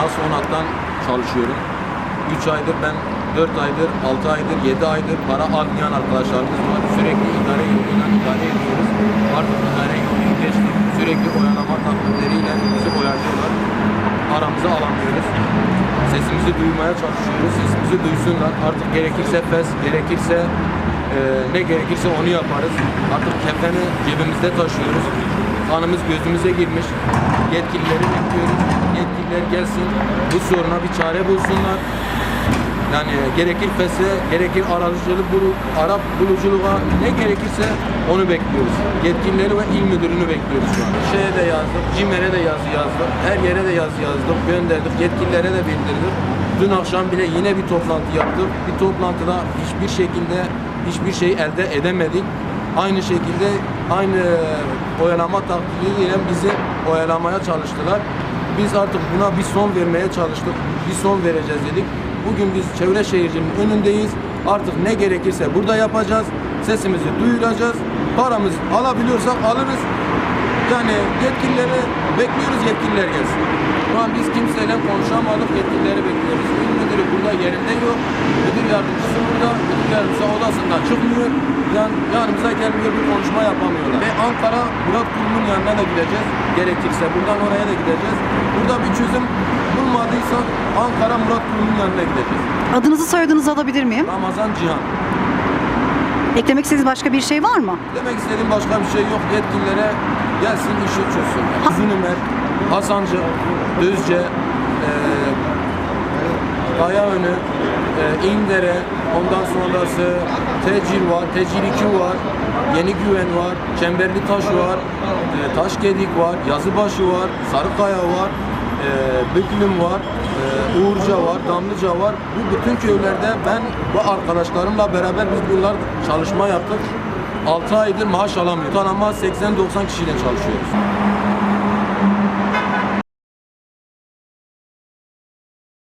Finans Onat'tan çalışıyorum. 3 aydır ben 4 aydır, 6 aydır, 7 aydır para almayan arkadaşlarımız var. Sürekli idare yoluyla idare ediyoruz. Artık idare yolunu geçtik. Sürekli oyanama takımlarıyla bizi oyalıyorlar. Aramıza alamıyoruz. Sesimizi duymaya çalışıyoruz. Sesimizi duysunlar. Artık gerekirse fes, gerekirse e, ne gerekirse onu yaparız. Artık kefeni cebimizde taşıyoruz. Kanımız gözümüze girmiş. Yetkilileri bekliyoruz. Yetkililer gelsin. Bu soruna bir çare bulsunlar. Yani gerekir fese, gerekir aracılık, bulu, Arap buluculuğa ne gerekirse onu bekliyoruz. Yetkilileri ve il müdürünü bekliyoruz şu an. Şeye de yazdık, CİMER'e de yazı yazdık, her yere de yazı yazdık, gönderdik, yetkililere de bildirdik. Dün akşam bile yine bir toplantı yaptık. Bir toplantıda hiçbir şekilde hiçbir şey elde edemedik. Aynı şekilde aynı oyalama taktiğiyle bizi oyalamaya çalıştılar. Biz artık buna bir son vermeye çalıştık. Bir son vereceğiz dedik. Bugün biz çevre şehircinin önündeyiz. Artık ne gerekirse burada yapacağız. Sesimizi duyuracağız. Paramız alabiliyorsak alırız. Yani yetkilileri bekliyoruz yetkililer gelsin. Şu an biz kimseyle konuşamadık. Yetkilileri bekliyoruz. Burada yerinde yok. Müdür yardımcısı burada. Müdür yardımcısı odasından çıkmıyor. Yani yanımıza gelmiyor bir konuşma yapamıyorlar. Ve Ankara Murat Kurum'un yanına da gideceğiz. Gerekirse buradan oraya da gideceğiz. Burada bir çözüm bulmadıysak Ankara Murat Kurum'un yanına gideceğiz. Adınızı soyadınızı alabilir miyim? Ramazan Cihan. Eklemek istediğiniz başka bir şey var mı? Demek istediğim başka bir şey yok. Yetkililere gelsin işi çözsün. Zünümer, Hasancı, Düzce, e, Kayaönü, e, İndere, ondan sonrası Tecil var, Tecil 2 var, Yeni Güven var, Çemberli Taş var, e, Taşgedik var, Yazıbaşı var, Sarıkaya var, e, Büklüm var, Uğurca var, Damlıca var. Bu bütün köylerde ben bu arkadaşlarımla beraber biz bunlar çalışma yaptık. 6 aydır maaş alamıyoruz. Tanama 80-90 kişiyle çalışıyoruz.